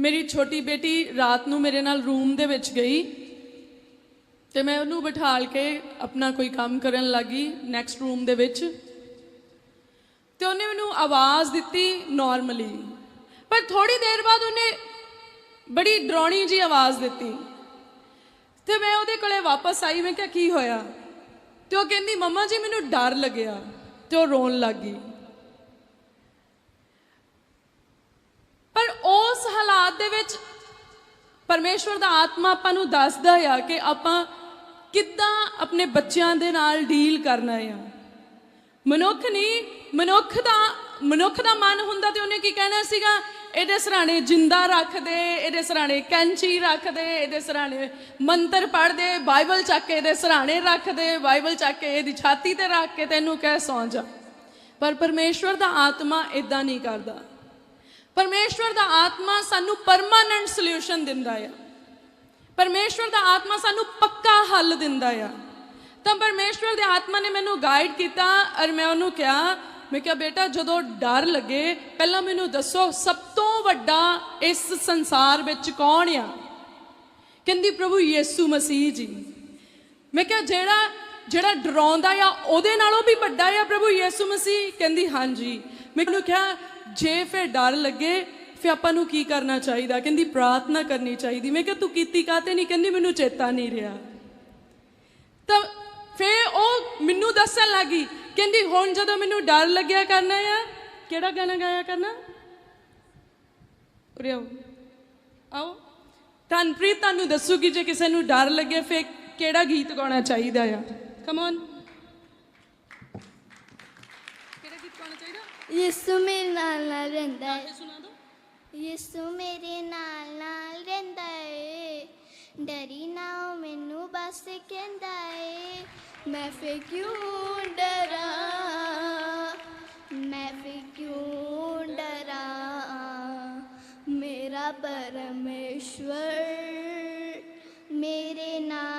ਮੇਰੀ ਛੋਟੀ ਬੇਟੀ ਰਾਤ ਨੂੰ ਮੇਰੇ ਨਾਲ ਰੂਮ ਦੇ ਵਿੱਚ ਗਈ ਤੇ ਮੈਂ ਉਹਨੂੰ ਬਿਠਾਲ ਕੇ ਆਪਣਾ ਕੋਈ ਕੰਮ ਕਰਨ ਲੱਗੀ ਨੈਕਸਟ ਰੂਮ ਦੇ ਵਿੱਚ। ਤੇ ਉਹਨੇ ਮੈਨੂੰ ਆਵਾਜ਼ ਦਿੱਤੀ ਨਾਰਮਲੀ ਪਰ ਥੋੜੀ ਦੇਰ ਬਾਅਦ ਉਹਨੇ ਬੜੀ ਡਰਾਉਣੀ ਜੀ ਆਵਾਜ਼ ਦਿੱਤੀ। ਤੇ ਮੈਂ ਉਹਦੇ ਕੋਲੇ ਵਾਪਸ ਆਈ, ਮੈਂ ਕਿਹਾ, ਕੀ ਹੋਇਆ? ਤੇ ਉਹ ਕਹਿੰਦੀ, ਮੰਮਾ ਜੀ, ਮੈਨੂੰ ਡਰ ਲੱਗਿਆ। ਤੇ ਉਹ ਰੋਣ ਲੱਗ ਗਈ ਪਰ ਉਸ ਹਾਲਾਤ ਦੇ ਵਿੱਚ ਪਰਮੇਸ਼ਵਰ ਦਾ ਆਤਮਾ ਆਪਾਂ ਨੂੰ ਦੱਸਦਾ ਆ ਕਿ ਆਪਾਂ ਕਿੱਦਾਂ ਆਪਣੇ ਬੱਚਿਆਂ ਦੇ ਨਾਲ ਡੀਲ ਕਰਨਾ ਆ। ਮਨੁੱਖ ਨਹੀਂ ਮਨੁੱਖ ਦਾ ਮਨੁੱਖ ਦਾ ਮਨ ਹੁੰਦਾ ਤੇ ਉਹਨੇ ਕੀ ਕਹਿਣਾ ਸੀਗਾ? ਇਹਦੇ ਸਰਾਣੇ ਜਿੰਦਾ ਰੱਖ ਦੇ ਇਹਦੇ ਸਰਾਣੇ ਕੈਂਚੀ ਰੱਖ ਦੇ ਇਹਦੇ ਸਰਾਣੇ ਮੰਤਰ ਪੜ੍ਹ ਦੇ ਬਾਈਬਲ ਚੱਕ ਕੇ ਇਹਦੇ ਸਰਾਣੇ ਰੱਖ ਦੇ ਬਾਈਬਲ ਚੱਕ ਕੇ ਇਹਦੀ ਛਾਤੀ ਤੇ ਰੱਖ ਕੇ ਤੈਨੂੰ ਕਹਿ ਸੌਂ ਜਾ। ਪਰ ਪਰਮੇਸ਼ਵਰ ਦਾ ਆਤਮਾ ਇਦਾਂ ਨਹੀਂ ਕਰਦਾ। ਪਰਮੇਸ਼ਵਰ ਦਾ ਆਤਮਾ ਸਾਨੂੰ ਪਰਮਾਨੈਂਟ ਸੋਲੂਸ਼ਨ ਦਿੰਦਾ ਆ। ਪਰਮੇਸ਼ਵਰ ਦਾ ਆਤਮਾ ਸਾਨੂੰ ਪੱਕਾ ਹੱਲ ਦਿੰਦਾ ਆ। ਤਾਂ ਪਰਮੇਸ਼ਵਰ ਦੇ ਆਤਮਾ ਨੇ ਮੈਨੂੰ ਗਾਈਡ ਕੀਤਾ ਔਰ ਮੈਂ ਉਹਨੂੰ ਕਿਹਾ, ਮੈਂ ਕਿਹਾ, ਬੇਟਾ, ਜਦੋਂ ਡਰ ਲੱਗੇ, ਪਹਿਲਾਂ ਮੈਨੂੰ ਦੱਸੋ ਸਭ ਤੋਂ ਵੱਡਾ ਇਸ ਸੰਸਾਰ ਵਿੱਚ ਕੌਣ ਆ? ਕਹਿੰਦੀ, ਪ੍ਰਭੂ ਯੀਸੂ ਮਸੀਹ ਜੀ। ਮੈਂ ਕਿਹਾ, ਜਿਹੜਾ ਜਿਹੜਾ ਡਰਾਉਂਦਾ ਆ, ਉਹਦੇ ਨਾਲੋਂ ਵੀ ਵੱਡਾ ਆ ਪ੍ਰਭੂ ਯੀਸੂ ਮਸੀਹ? ਕਹਿੰਦੀ, ਹਾਂਜੀ। ਮੈਂ ਉਹਨੂੰ ਕਿਹਾ ਜੇ ਫਿਰ ਡਰ ਲੱਗੇ, ਫਿਰ ਆਪਾਂ ਨੂੰ ਕੀ ਕਰਨਾ ਚਾਹੀਦਾ? ਕਹਿੰਦੀ, ਪ੍ਰਾਰਥਨਾ ਕਰਨੀ ਚਾਹੀਦੀ। ਮੈਂ ਕਿਹਾ, ਤੂੰ ਕੀਤੀ ਕਾਤੇ ਨਹੀਂ? ਕਹਿੰਦੀ, ਮੈਨੂੰ ਚੇਤਾ ਨਹੀਂ ਰਿਹਾ। ਤਾਂ ਫਿਰ ਉਹ ਮੈਨੂੰ ਦੱਸਣ ਲੱਗੀ। ਕਹਿੰਦੀ, ਹੁਣ ਜਦੋਂ ਮੈਨੂੰ ਡਰ ਲੱਗਿਆ ਕਰਨਾ ਆ, ਕਿਹੜਾ ਗਾਣਾ ਗਾਇਆ ਕਰਨਾ? ਉਰੇ ਆਓ। ਆਓ। ਤਨਪ੍ਰੀਤ ਤੁਹਾਨੂੰ ਦੱਸੂਗੀ, ਜੇ ਕਿਸੇ ਨੂੰ ਡਰ ਲੱਗੇ, ਫਿਰ ਕਿਹੜਾ ਗੀਤ ਗਾਉਣਾ ਚਾਹੀਦਾ ਆ? ਕਮ ਔਨ ਗਾਣਾ ਚਾਹੀਦਾ? ਯਿਸੂ ਮੇਰੇ ਨਾਲ ਨਾਲ ਰਹਿੰਦਾ ਹੈ ਸੁਣਾ ਦਿਓ ਯਿਸੂ ਮੇਰੇ ਨਾਲ ਨਾਲ ਰਹਿੰਦਾ ਏ। ਡਰੀ ਨਾ ਉਹ ਮੈਨੂੰ ਬਸ ਕਹਿੰਦਾ ਏ। ਮੈਂ ਫੇ ਕਿਉਂ ਡਰਾਂ? ਮੈਂ ਫੇ ਕਿਉਂ ਡਰਾਂ? ਮੇਰਾ ਪਰਮੇਸ਼ਵਰ ਮੇਰੇ ਨਾਲ